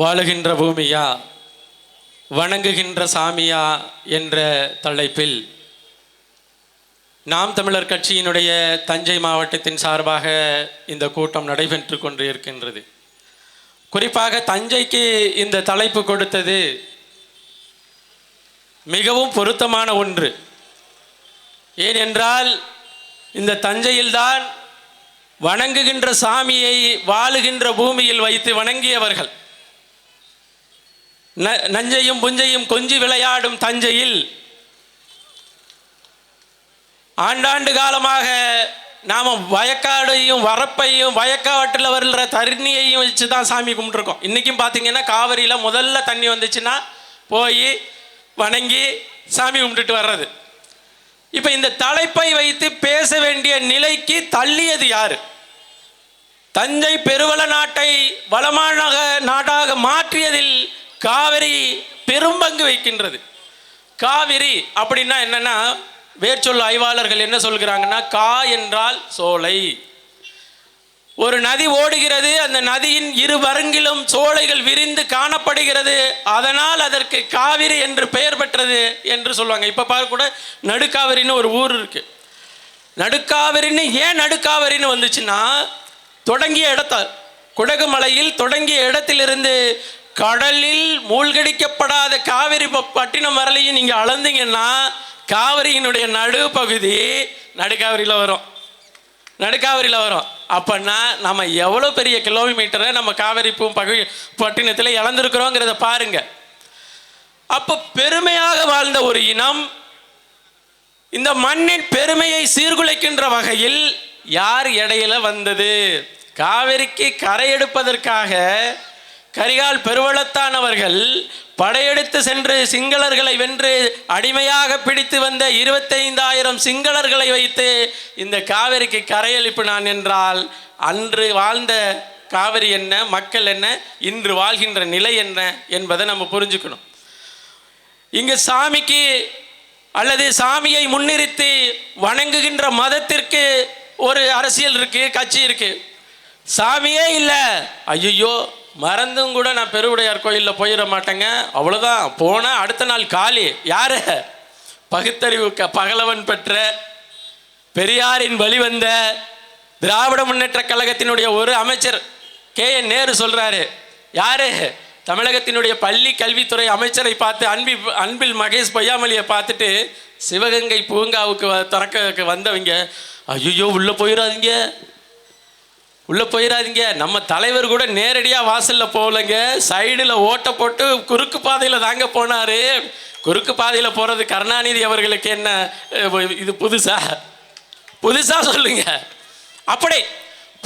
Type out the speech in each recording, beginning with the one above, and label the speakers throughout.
Speaker 1: வாழுகின்ற பூமியா? வணங்குகின்ற சாமியா? என்ற தலைப்பில் நாம் தமிழர் கட்சியினுடைய தஞ்சை மாவட்டத்தின் சார்பாக இந்த கூட்டம் நடைபெற்று கொண்டு இருக்கின்றது குறிப்பாக தஞ்சைக்கு இந்த தலைப்பு கொடுத்தது மிகவும் பொருத்தமான ஒன்று. ஏனென்றால் இந்த தஞ்சையில்தான் வணங்குகின்ற சாமியை வாழுகின்ற பூமியில் வைத்து வணங்கியவர்கள். நஞ்சையும் புஞ்சையும் கொஞ்சி விளையாடும் தஞ்சையில் ஆண்டாண்டு காலமாக நாம் வயக்காடையும் வரப்பையும் வயக்காட்டில் வருகிற தண்ணியையும் வச்சு தான் சாமி கும்பிட்ருக்கோம் இன்றைக்கும் பார்த்தீங்கன்னா காவிரியில் முதல்ல தண்ணி வந்துச்சுன்னா போய் வணங்கி சாமி கும்பிட்டுட்டு வர்றது. இப்போ இந்த தலைப்பை வைத்து பேச வேண்டிய நிலைக்கு தள்ளியது யார்? தஞ்சை பெருவள நாட்டை வளமான நாடாக மாற்றியதில் காவிரி பெரும்பங்கு வைக்கின்றது காவிரி அப்படின்னா என்னன்னா வேர்ச்சொல் ஆய்வாளர்கள் என்ன சொல்கிறாங்கன்னா கா என்றால் சோலை. ஒரு நதி ஓடுகிறது அந்த நதியின் இரு வருங்கிலும் சோலைகள் விரிந்து காணப்படுகிறது. அதனால் அதற்கு காவிரி என்று பெயர் பெற்றது என்று சொல்லுவாங்க. இப்போ பார்க்க கூட நடுக்காவிரின்னு ஒரு ஊர் இருக்கு. நடுக்காவிரின்னு ஏன் நடுக்காவிரின்னு வந்துச்சுன்னா தொடங்கிய இடத்தால் குடகுமலையில் தொடங்கிய இடத்திலிருந்து கடலில் மூழ்கடிக்கப்படாத காவிரி ப- பட்டினம் வரலையும் நீங்கள் அளந்தீங்கன்னா காவிரியினுடைய நடுப்பகுதி நடுக்காவிரியில் வரும். நடுக்காவிரியில் வரும். அப்படின்னா நம்ம எவ்வளோ பெரிய கிலோமீட்டரை நம்ம காவிரி பூ பகு பட்டினத்தில் இழந்திருக்கிறோங்கிறத பாருங்க. அப்போ பெருமையாக வாழ்ந்த ஒரு இனம் இந்த மண்ணின் பெருமையை சீர்குலைக்கின்ற வகையில் யார் இடையில வந்தது? காவிரிக்கு கரையெடுப்பதற்காக கரிகால் பெருவளத்தானவர்கள் படையெடுத்து சென்று சிங்களர்களை வென்று அடிமையாக பிடித்து வந்த இருபத்தைந்தாயிரம் சிங்களர்களை வைத்து இந்த காவிரிக்கு கரையளிப்பு நான் என்றால் அன்று வாழ்ந்த காவிரி என்ன மக்கள் என்ன இன்று வாழ்கின்ற நிலை என்ன என்பதை நம்ம புரிஞ்சுக்கணும். இங்கு சாமிக்கு அல்லது சாமியை முன்னிறுத்தி வணங்குகின்ற மதத்திற்கு ஒரு அரசியல் இருக்குது கட்சி இருக்குது சாமியே இல்லை. ஐயோ மறந்தும் கூட நான் பெருவுடையார் கோயிலில் போயிட மாட்டேங்க. அவ்வளோதான் போனால் அடுத்த நாள் காலி. யார்? பகுத்தறிவு க பகலவன் பெற்ற பெரியாரின் வழிவந்த திராவிட முன்னேற்ற கழகத்தினுடைய ஒரு அமைச்சர் கே. என். நேரு சொல்கிறாரு யார்? தமிழகத்தினுடைய பள்ளி கல்வித்துறை அமைச்சரை பார்த்து அன்பி அன்பில் மகேஷ் பொய்யாமலியை பார்த்துட்டு சிவகங்கை பூங்காவுக்கு வ- திறக்க வந்தவங்க. ஐயோ உள்ளே போயிடாதீங்க உள்ளே போயிடாதீங்க. நம்ம தலைவர் கூட நேரடியாக வாசலில் போகலைங்க. சைடில் ஓட்டை போட்டு குறுக்கு பாதையில் தாங்க போனாரு. குறுக்கு பாதையில் போகிறது கருணாநிதி அவர்களுக்கு என்ன இது புதுசா? புதுசாக சொல்லுங்க. அப்படி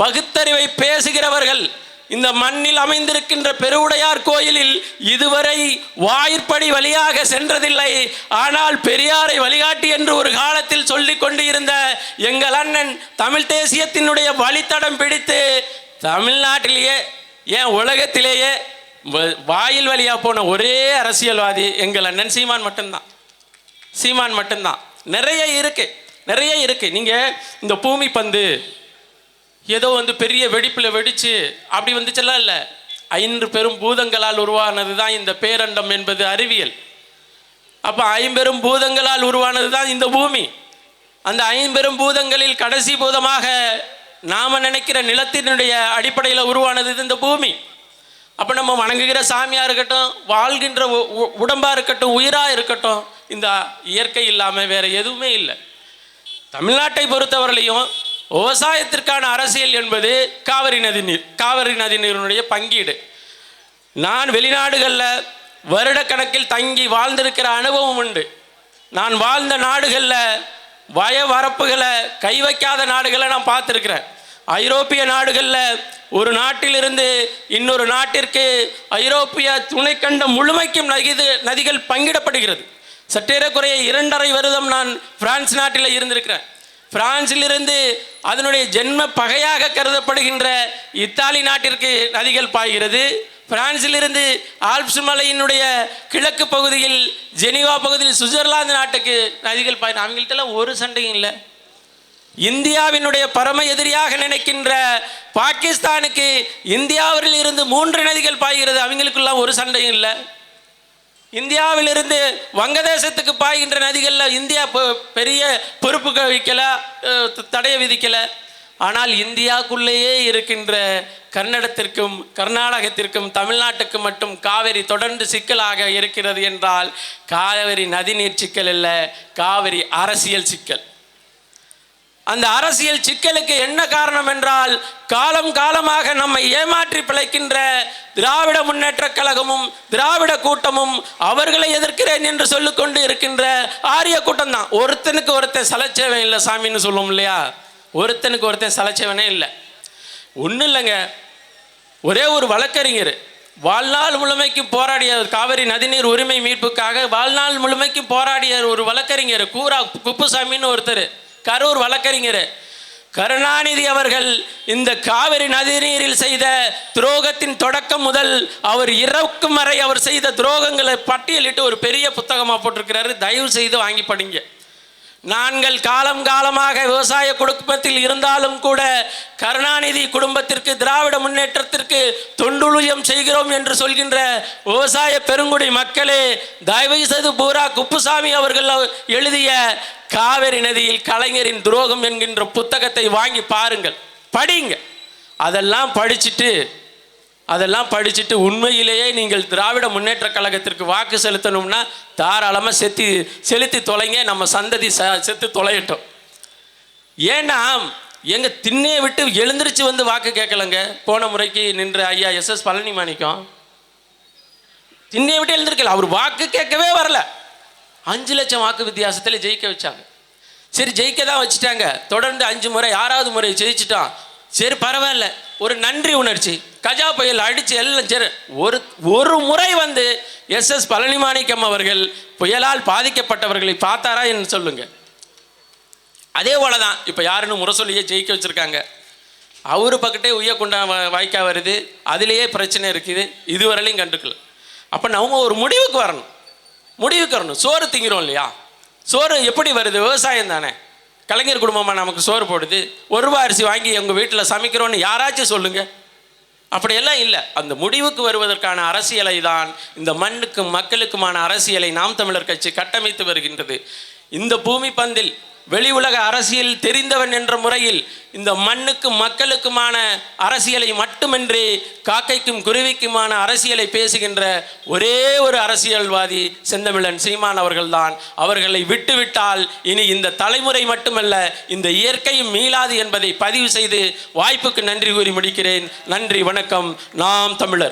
Speaker 1: பகுத்தறிவை பேசுகிறவர்கள் இந்த மண்ணில் அமைந்திருக்கின்ற பெருவுடையார் கோயிலில் இதுவரை வாயிற்படி வழியாக சென்றதில்லை. ஆனால் பெரியாரை வழிகாட்டி என்று ஒரு காலத்தில் சொல்லி கொண்டு இருந்த எங்கள் அண்ணன் தமிழ் தேசியத்தினுடைய வழித்தடம் பிடித்து தமிழ்நாட்டிலேயே ஏன் உலகத்திலேயே வ- வாயில் வழியா போன ஒரே அரசியல்வாதி எங்கள் அண்ணன் சீமான் மட்டும்தான். சீமான் மட்டும்தான். நிறைய இருக்கு நிறைய இருக்கு. நீங்க இந்த பூமி பந்து ஏதோ வந்து பெரிய வெடிப்பில் வெடிச்சு அப்படி வந்துச்செல்லாம் இல்லை? ஐந்து பெரும் பூதங்களால் உருவானது தான் இந்த பேரண்டம் என்பது அறிவியல். அப்போ ஐம்பெரும் பூதங்களால் உருவானது தான் இந்த பூமி. அந்த ஐம்பெரும் பூதங்களில் கடைசி பூதமாக நாம் நினைக்கிற நிலத்தினுடைய அடிப்படையில் உருவானது இந்த பூமி. அப்போ நம்ம வணங்குகிற சாமியாக இருக்கட்டும் வாழ்கின்ற உ- உ- இருக்கட்டும் உயிராக இருக்கட்டும் இந்த இயற்கை இல்லாமல் வேறு எதுவுமே இல்லை. தமிழ்நாட்டை பொறுத்தவரையிலையும் விவசாயத்திற்கான அரசியல் என்பது காவிரி நதி நீர் காவிரி நதி நீரினுடைய பங்கீடு. நான் வெளிநாடுகளில் வருடக்கணக்கில் தங்கி வாழ்ந்திருக்கிற அனுபவம் உண்டு. நான் வாழ்ந்த நாடுகளில் வய வரப்புகளை கை வைக்காத நாடுகளை நான் பார்த்துருக்கிறேன். ஐரோப்பிய நாடுகளில் ஒரு நாட்டிலிருந்து இன்னொரு நாட்டிற்கு ஐரோப்பிய துணைக்கண்டம் முழுமைக்கும் நகிது நதிகள் பங்கிடப்படுகிறது. சற்றேறக்குறைய இரண்டரை வருடம் நான் பிரான்ஸ் நாட்டில் இருந்திருக்கிறேன். பிரான்சிலிருந்து அதனுடைய ஜென்ம பகையாக கருதப்படுகின்ற இத்தாலி நாட்டிற்கு நதிகள் பாய்கிறது. பிரான்சிலிருந்து ஆல்ப்ஸ் மலையினுடைய கிழக்கு பகுதியில் ஜெனீவா பகுதியில் சுவிட்சர்லாந்து நாட்டுக்கு நதிகள் பாய் அவங்கள்ட்டலாம் ஒரு சண்டையும் இல்லை. இந்தியாவினுடைய பரம எதிரியாக நினைக்கின்ற பாகிஸ்தானுக்கு இந்தியாவில் இருந்து மூன்று நதிகள் பாய்கிறது. அவங்களுக்கெல்லாம் ஒரு சண்டையும் இல்லை. இந்தியாவிலிருந்து வங்கதேசத்துக்கு பாய்கின்ற நதிகளில் இந்தியா பொ- பெரிய பொறுப்பு வைக்கல தடைய விதிக்கலை. விதிக்கல ஆனால் இந்தியாவுக்குள்ளேயே இருக்கின்ற கன்னடத்திற்கும் கர்நாடகத்திற்கும் தமிழ்நாட்டுக்கும் மட்டும் காவிரி தொடர்ந்து சிக்கலாக இருக்கிறது என்றால் காவிரி நதிநீர் சிக்கல் இல்லை காவிரி அரசியல் சிக்கல். அந்த அரசியல் சிக்கலுக்கு என்ன காரணம் என்றால் காலம் காலமாக நம்மை ஏமாற்றி பிழைக்கின்ற திராவிட முன்னேற்றக் கழகமும் திராவிட கூட்டமும் அவர்களை எதிர்க்கிறேன் என்று சொல்லிக்கொண்டு இருக்கின்ற ஆரிய கூட்டம் தான் ஒருத்தனுக்கு ஒருத்தன் சலச்சேவன் இல்லை சாமின்னு சொல்லுவோம் இல்லையா? ஒருத்தனுக்கு ஒருத்தன் சலச்சேவனே இல்லை. ஒன்றும் இல்லைங்க. ஒரே ஒரு வழக்கறிஞர். வாழ்நாள் முழுமைக்கும் போராடிய காவிரி நதிநீர் உரிமை மீட்புக்காக வாழ்நாள் முழுமைக்கும் போராடிய ஒரு வழக்கறிஞர் கூரா குப்புசாமின்னு ஒருத்தர். கரூர் வழக்கறிஞர் கருணாநிதி அவர்கள் இந்த காவிரி நதிநீரில் செய்த துரோகத்தின் தொடக்கம் முதல் அவர் இறக்கும் வரை அவர் செய்த துரோகங்களை பட்டியலிட்டு ஒரு பெரிய புத்தகமாக போட்டிருக்கிறாரு. தயவு செய்து வாங்கி படிங்க. நாங்கள் காலம் காலமாக விவசாய குடும்பத்தில் இருந்தாலும் கூட கருணாநிதி குடும்பத்திற்கு திராவிட முன்னேற்றத்திற்கு தொண்டுழியம் செய்கிறோம் என்று சொல்கின்ற விவசாய பெருங்குடி மக்களே தயவு செய்து பூரா குப்புசாமி அவர்கள் எழுதிய காவிரி நதியில் கலைஞரின் துரோகம் என்கின்ற புத்தகத்தை வாங்கி பாருங்கள். படிங்க. அதெல்லாம் படிச்சுட்டு அதெல்லாம் படிச்சுட்டு உண்மையிலேயே நீங்கள் திராவிட முன்னேற்ற கழகத்திற்கு வாக்கு செலுத்தணும்னா தாராளமாக செத்தி செலுத்தி தொலைங்க. நம்ம சந்ததி ச செத்து தொலையட்டும். ஏன்னா எங்கள் திண்ணையை விட்டு எழுந்திருச்சு வந்து வாக்கு கேட்கலங்க. போன முறைக்கு நின்ற ஐயா எஸ் எஸ் பழனி மாணிக்கம். திண்ணையை விட்டு எழுந்திருக்கல. அவர் வாக்கு கேட்கவே வரல. அஞ்சு லட்சம் வாக்கு வித்தியாசத்தில் ஜெயிக்க வச்சாங்க. சரி ஜெயிக்க தான் வச்சுட்டாங்க. தொடர்ந்து அஞ்சு முறை ஆறாவது முறை ஜெயிச்சிட்டோம் சரி பரவாயில்ல. ஒரு நன்றி உணர்ச்சி. கஜா புயல் அடிச்சு எல்லாம் சரி. ஒரு ஒரு முறை வந்து எஸ் எஸ் பழனிமாணிக்கம் அவர்கள் புயலால் பாதிக்கப்பட்டவர்களை பார்த்தாரா என்று சொல்லுங்க. அதே போல தான் இப்போ யாருன்னு முரசொலியை ஜெயிக்க வச்சுருக்காங்க. அவரு பக்கத்தே உய்யக்குண்டா வ- வாய்க்கா வருது. அதுலேயே பிரச்சனை இருக்குது. இதுவரையிலையும் கண்டுக்கல. அப்போ நம்ம ஒரு முடிவுக்கு வரணும். முடிவுக்கு வரணும். சோறு திங்கிறோம் இல்லையா? சோறு எப்படி வருது? விவசாயம் தானே. கலைஞர் குடும்பமாக நமக்கு சோறு போடுது ஒரு ரூபா அரிசி வாங்கி உங்கள் வீட்டில் சமைக்கிறோன்னு யாராச்சும் சொல்லுங்கள் அப்படியெல்லாம் இல்லை. அந்த முடிவுக்கு வருவதற்கான அரசியலை தான் இந்த மண்ணுக்கும் மக்களுக்குமான அரசியலை நாம் தமிழர் கட்சி கட்டமைத்து வருகின்றது. இந்த பூமி பந்தில் வெளி உலக அரசியல் தெரிந்தவன் என்ற முறையில் இந்த மண்ணுக்கும் மக்களுக்குமான அரசியலை மட்டுமின்றி காக்கைக்கும் குருவிக்குமான அரசியலை பேசுகின்ற ஒரே ஒரு அரசியல்வாதி செந்தமிழன் சீமான் அவர்கள்தான். அவர்களை விட்டுவிட்டால் இனி இந்த தலைமுறை மட்டுமல்ல இந்த இயற்கையும் மீளாது என்பதை பதிவு செய்து வாய்ப்புக்கு நன்றி கூறி முடிக்கிறேன். நன்றி வணக்கம். நாம் தமிழர்.